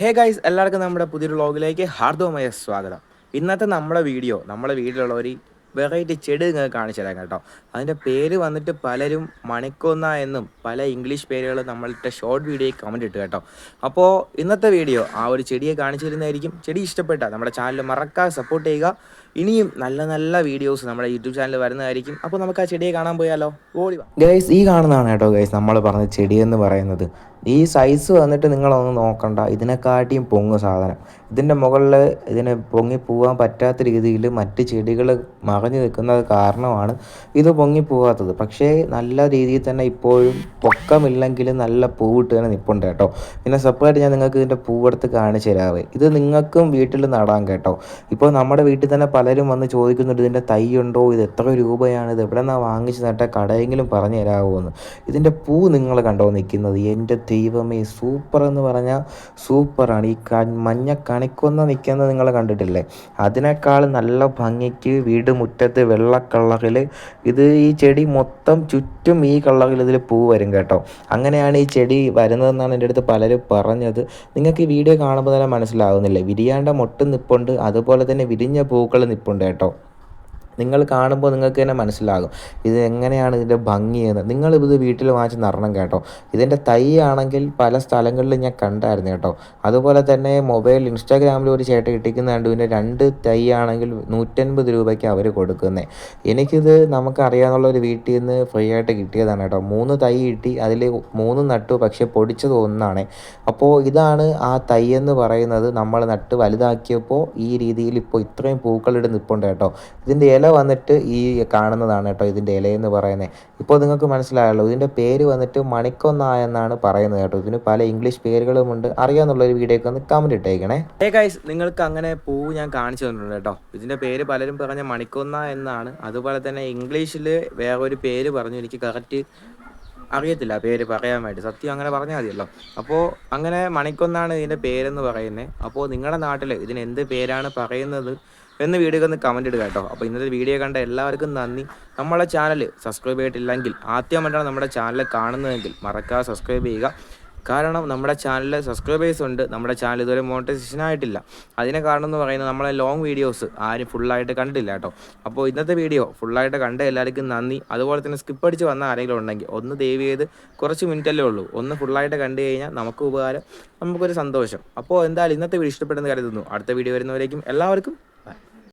Hey guys എല്ലാവർക്കും നമ്മുടെ പുതിയൊരു വ്ളോഗിലേക്ക് ഹാർദവമായ സ്വാഗതം. ഇന്നത്തെ നമ്മുടെ വീഡിയോ നമ്മുടെ വീട്ടിലുള്ളവർ വെറൈറ്റി ചെടി നിങ്ങൾക്ക് കാണിച്ചു തരാം കേട്ടോ. അതിന്റെ പേര് വന്നിട്ട് പലരും മണിക്കൊന്ന എന്നും പല ഇംഗ്ലീഷ് പേരുകൾ നമ്മളിട്ട ഷോർട്ട് വീഡിയോയിൽ കമന്റ് ഇട്ട് കേട്ടോ. അപ്പോൾ ഇന്നത്തെ വീഡിയോ ആ ഒരു ചെടിയെ കാണിച്ചു തരുന്നതായിരിക്കും ചെടി ഇഷ്ടപ്പെട്ട നമ്മുടെ ചാനൽ മറക്കാതെ സപ്പോർട്ട് ചെയ്യുക. ഇനിയും നല്ല നല്ല വീഡിയോസ് നമ്മുടെ യൂട്യൂബ് ചാനൽ വരുന്നതായിരിക്കും. അപ്പോൾ നമുക്ക് ആ ചെടിയെ കാണാൻ പോയാലോ? ഓടി ഗൈസ് ഈ കാണുന്നതാണ് കേട്ടോ ഗൈസ് നമ്മൾ പറഞ്ഞ ചെടിയെന്ന് പറയുന്നത്. ഈ സൈസ് വന്നിട്ട് നിങ്ങളൊന്ന് നോക്കണ്ട. ഇതിനെക്കാട്ടിയും പൊങ്ങ് സാധനം. ഇതിന്റെ മുകളിൽ ഇതിനെ പൊങ്ങി പോകാൻ പറ്റാത്ത രീതിയിൽ മറ്റ് ചെടികൾ മറഞ്ഞു നിൽക്കുന്നത് കാരണമാണ് ഇത് പൊങ്ങി പോകാത്തത് പക്ഷേ നല്ല രീതിയിൽ തന്നെ ഇപ്പോഴും പൊക്കമില്ലെങ്കിലും നല്ല പൂവിട്ട് തന്നെ നിൽപ്പുണ്ട് കേട്ടോ. പിന്നെ സെപ്പറേറ്റ് ഞാൻ നിങ്ങൾക്ക് ഇതിന്റെ പൂവെടുത്ത് കാണിച്ചു തരാവേ. ഇത് നിങ്ങൾക്കും വീട്ടിൽ നടാം കേട്ടോ. ഇപ്പോൾ നമ്മുടെ വീട്ടിൽ തന്നെ പലരും വന്ന് ചോദിക്കുന്നുണ്ട് ഇതിന്റെ തൈ ഉണ്ടോ? ഇത് എത്ര രൂപയാണ് ഇത് എവിടെ നിന്നാണ് വാങ്ങിച്ച് നട്ട കടയെങ്കിലും പറഞ്ഞു തരാമോ എന്ന് ഇതിന്റെ പൂ നിങ്ങൾ കണ്ടോ നിൽക്കുന്നത്? എന്റെ ദൈവമേ സൂപ്പർ എന്ന് പറഞ്ഞാൽ സൂപ്പറാണ് ഈ മഞ്ഞ കണിക്കൊന്ന നിൽക്കുന്നത് നിങ്ങൾ കണ്ടിട്ടില്ലേ? അതിനേക്കാൾ നല്ല ഭംഗിക്ക് വീട് മുറ്റത്ത് വെള്ള കളറിൽ ഇത് ഈ ചെടി മൊത്തം ചുറ്റും ഈ കളറിൽ ഇതിൽ പൂ വരും കേട്ടോ. അങ്ങനെയാണ് ഈ ചെടി വരുന്നതെന്നാണ് എന്റെ അടുത്ത് പലരും പറഞ്ഞത്. നിങ്ങൾക്ക് ഈ വീഡിയോ കാണുമ്പോൾ തന്നെ മനസ്സിലാവുന്നില്ലേ? വിരിയാണ്ട മൊട്ടും നിപ്പുണ്ട് അതുപോലെ തന്നെ വിരിഞ്ഞ പൂക്കൾ നിപ്പുണ്ട് കേട്ടോ. നിങ്ങൾ കാണുമ്പോൾ നിങ്ങൾക്ക് തന്നെ മനസ്സിലാകും. ഇത് എങ്ങനെയാണ് ഇതിന്റെ ഭംഗിയെന്ന് നിങ്ങൾ ഇത് വീട്ടിൽ വാങ്ങിച്ച് നടണം കേട്ടോ. ഇതിന്റെ തൈ ആണെങ്കിൽ പല സ്ഥലങ്ങളിലും ഞാൻ കണ്ടായിരുന്നു കേട്ടോ. അതുപോലെ തന്നെ മൊബൈൽ ഇൻസ്റ്റാഗ്രാമിൽ ഒരു ചേട്ടൻ ഇട്ടിക്കുന്ന കണ്ടു. രണ്ട് തൈ ആണെങ്കിൽ നൂറ്റൻപത് രൂപയ്ക്ക് അവർ കൊടുക്കുന്നത് എനിക്കിത് നമുക്കറിയാമെന്നുള്ള ഒരു വീട്ടിൽ നിന്ന് ഫ്രീ ആയിട്ട് കിട്ടിയതാണ് കേട്ടോ. മൂന്ന് തൈ കിട്ടി. അതിൽ മൂന്ന് നട്ടു. പക്ഷേ പൊടിച്ചത് ഒന്നാണ്. അപ്പോൾ ഇതാണ് ആ തൈ എന്ന് പറയുന്നത്. നമ്മൾ നട്ട് വലുതാക്കിയപ്പോൾ ഈ രീതിയിൽ ഇപ്പോൾ ഇത്രയും പൂക്കളിട്ട് നിൽപ്പുണ്ട് കേട്ടോ. ഇതിന്റെ ഇല വന്നിട്ട് ഈ കാണുന്നതാണ് കേട്ടോ ഇതിന്റെ ഇലയെന്ന് പറയുന്നത്. ഇപ്പോൾ നിങ്ങൾക്ക് മനസ്സിലായല്ലോ ഇതിന്റെ പേര് വന്നിട്ട് മണിക്കൊന്ന എന്നാണ് പറയുന്നത് കേട്ടോ. ഇതിന് പല ഇംഗ്ലീഷ് പേരുകളുമുണ്ട് അറിയാമെന്നുള്ളൊരു വീഡിയോക്ക് ഒന്ന് കമന്റ് ഇട്ടേക്കണേ. ഏ ഗൈസ് നിങ്ങൾക്ക് അങ്ങനെ പൂവ് ഞാൻ കാണിച്ചു തന്നിട്ടുണ്ട് കേട്ടോ. ഇതിന്റെ പേര് പലരും പറഞ്ഞ മണിക്കൊന്ന എന്നാണ്. അതുപോലെ തന്നെ ഇംഗ്ലീഷിൽ വേറൊരു പേര് പറഞ്ഞു. എനിക്ക് കറക്റ്റ് അറിയത്തില്ല പേര് പറയാൻ വേണ്ടി സത്യം അങ്ങനെ പറഞ്ഞാൽ മതിയല്ലോ. അപ്പോൾ അങ്ങനെ മണിക്കൊന്നാണ് ഇതിന്റെ പേരെന്ന് പറയുന്നത് അപ്പോൾ നിങ്ങളുടെ നാട്ടിൽ ഇതിന് എന്ത് പേരാണ് പറയുന്നത് എന്ന് വീഡിയോ ഒന്ന് കമന്റ് ഇടുക കേട്ടോ. അപ്പോൾ ഇന്നത്തെ വീഡിയോ കണ്ട എല്ലാവർക്കും നന്ദി. നമ്മളെ ചാനൽ സബ്സ്ക്രൈബ് ചെയ്തിട്ടില്ലെങ്കിൽ ആദ്യമായിട്ടാണ് നമ്മുടെ ചാനൽ കാണുന്നതെങ്കിൽ മറക്കാതെ സബ്സ്ക്രൈബ് ചെയ്യുക. കാരണം നമ്മുടെ ചാനലിൽ സബ്സ്ക്രൈബേഴ്സ് ഉണ്ട്. നമ്മുടെ ചാനൽ ഇതുവരെ മോണിറ്റൈസേഷൻ ആയിട്ടില്ല. അതിനെ കാരണം എന്ന് പറയുന്നത് നമ്മളെ ലോങ് വീഡിയോസ് ആരും ഫുള്ളായിട്ട് കണ്ടില്ല കേട്ടോ. അപ്പോൾ ഇന്നത്തെ വീഡിയോ ഫുള്ളായിട്ട് കണ്ട എല്ലാവർക്കും നന്ദി. അതുപോലെ തന്നെ സ്കിപ്പ് അടിച്ച് വന്ന ആരെങ്കിലും ഉണ്ടെങ്കിൽ ഒന്ന് ദയവ് ചെയ്ത് കുറച്ച് മിനിറ്റല്ലേ ഉള്ളൂ. ഒന്ന് ഫുള്ളായിട്ട് കണ്ടു കഴിഞ്ഞാൽ നമുക്ക് ഉപകാരം നമുക്കൊരു സന്തോഷം. അപ്പോൾ എന്തായാലും ഇന്നത്തെ വീഡിയോ ഇഷ്ടപ്പെടുന്ന കരുതുന്നു. അടുത്ത വീഡിയോ വരുന്നവരേക്കും എല്ലാവർക്കും